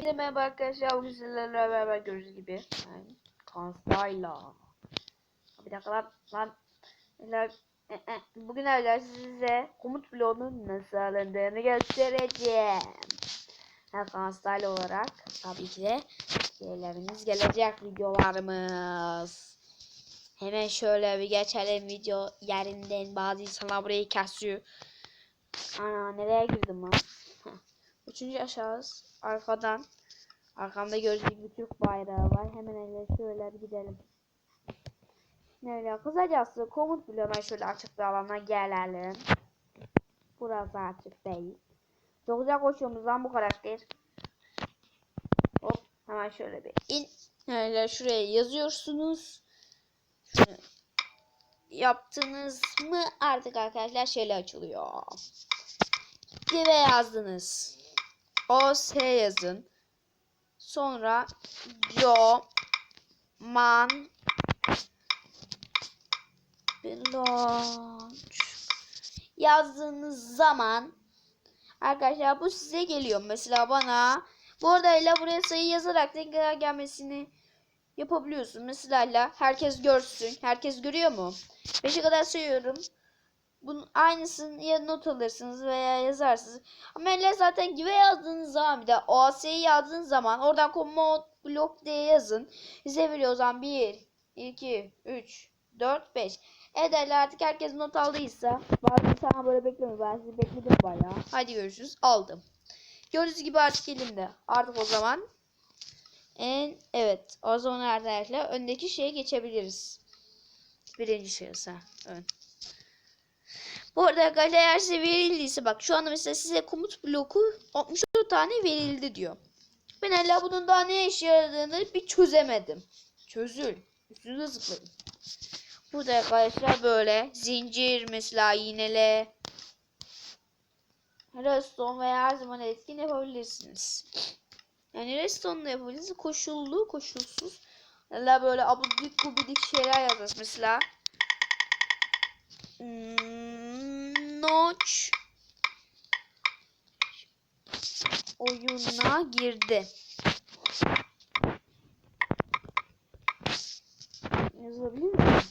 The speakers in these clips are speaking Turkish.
Şimdi merhaba arkadaşlar bugün sizlerle beraber gördüğünüz gibi. Yani Kansayla. Bir dakika lan lan. Bugün arkadaşlar size komut bloğunun nasıl alındığını göstereceğim. Her Kansayla olarak tabii ki de şeylerimiz gelecek videolarımız. Hemen şöyle bir geçelim video yerinden. Bazı insanlar burayı kesiyor. Ana nereye girdim lan. Üçüncü aşağı arkadan arkamda gördüğünüz bir Türk bayrağı var. Hemen öyle şöyle bir gidelim. Öyle kısacası komut bloğuna şöyle açık bir alana gelelim. Burası açık değil. Koşuyoruz lan bu karakter. Hop hemen şöyle bir in. Öyle şuraya yazıyorsunuz. Yaptınız mı artık arkadaşlar şöyle açılıyor. Gibi yazdınız. O S yazın. Sonra Jo Man Launch yazdığınız zaman arkadaşlar bu size geliyor. Mesela bana bu ile buraya sayı yazarak tekrar gelmesini yapabiliyorsun. Mesela herkes görsün. Herkes görüyor mu? 5'e kadar sayıyorum. Bunun aynısını ya not alırsınız veya yazarsınız. Ama elle zaten gibi yazdığınız zaman bir de OAS'yi yazdığınız zaman oradan komut blok diye yazın. Size veriyor o zaman 1, 2, 3, 4, 5. Evet artık herkes not aldıysa bazı insanlar böyle beklemiyor. Ben sizi bekledim bayağı. Hadi görüşürüz. Aldım. Gördüğünüz gibi artık elimde. Artık o zaman en evet o zaman arkadaşlar öndeki şeye geçebiliriz. Birinci şahısa ön. Bu arada arkadaşlar eğer size verildiyse bak şu anda mesela size komut bloku 64 tane verildi diyor. Ben hala bunun daha ne işe yaradığını bir çözemedim. Çözül. Üstüne zıplayın. Burada arkadaşlar böyle zincir mesela iğnele redstone veya her zaman etkin yapabilirsiniz. Yani redstone da yapabilirsiniz. Koşullu, koşulsuz. Hala böyle abudik gubidik şeyler yazarız mesela. Hmm, Notch oyuna girdi. Yazılabilir mi?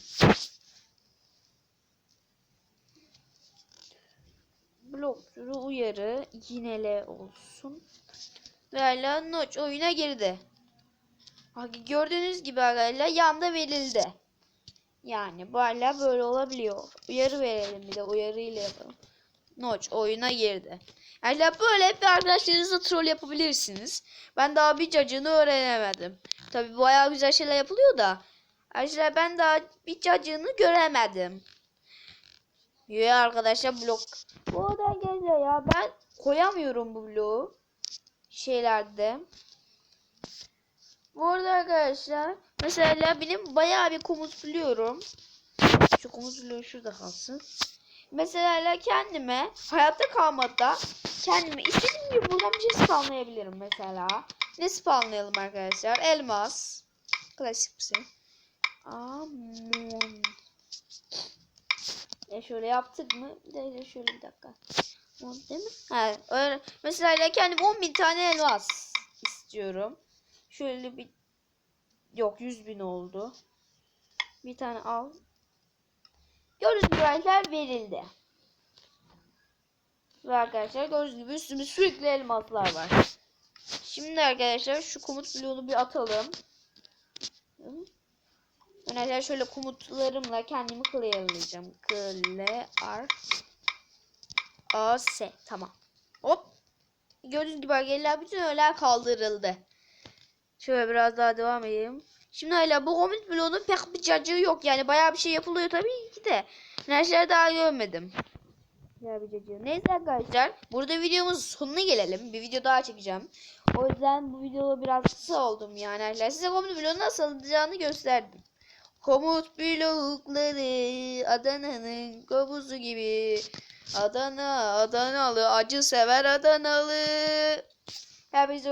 Blok türü uyarı yinele olsun. Ve Notch oyuna girdi. Gördüğünüz gibi hala yanda verildi. Yani hala böyle olabiliyor. Uyarı verelim bir de uyarıyla yapalım. Notch oyuna girdi. Yani böyle bir arkadaşlarınızla troll yapabilirsiniz. Ben daha bir cacığını öğrenemedim. Tabi bayağı güzel şeyler yapılıyor da. Arkadaşlar ben daha bir cacığını göremedim. Ya arkadaşlar blok. Bu arada geliyor ya ben koyamıyorum bu bloğu. Şeylerde. Bu arada arkadaşlar mesela benim bayağı bir komut biliyorum. Şu komut bloğu şurada kalsın. Mesela kendime hayatta kalmada kendime istediğim gibi buradan bir şey spawnlayabilirim mesela. Ne spawnlayalım arkadaşlar? Elmas. Klasik bir şey. Amon. E şöyle yaptık mı? Bir de şöyle bir dakika. Değil mi? Ha, öyle. Mesela kendim 10.000 tane elmas istiyorum. Şöyle bir yok 100 bin oldu. Bir tane al. Gördüğünüz gibi arkadaşlar verildi. Ve arkadaşlar gördüğünüz gibi üstümüzde sürekli elmaslar var. Şimdi arkadaşlar şu komut bloğunu bir atalım. Arkadaşlar şöyle komutlarımla kendimi clearlayacağım. Clear A S tamam. Hop. Gördüğünüz gibi arkadaşlar bütün öğeler kaldırıldı. Şöyle biraz daha devam edeyim. Şimdi hala bu komut bloğunun pek bir cacığı yok. Yani bayağı bir şey yapılıyor tabii ki de. Neşler daha görmedim. Ya bir cacığı. Neyse arkadaşlar. Burada videomuzun sonuna gelelim. Bir video daha çekeceğim. O yüzden bu video biraz kısa oldum yani arkadaşlar. Size komut bloğu nasıl alınacağını gösterdim. Komut blokları Adana'nın kobuzu gibi. Adana, Adanalı, acı sever Adanalı. Hepinize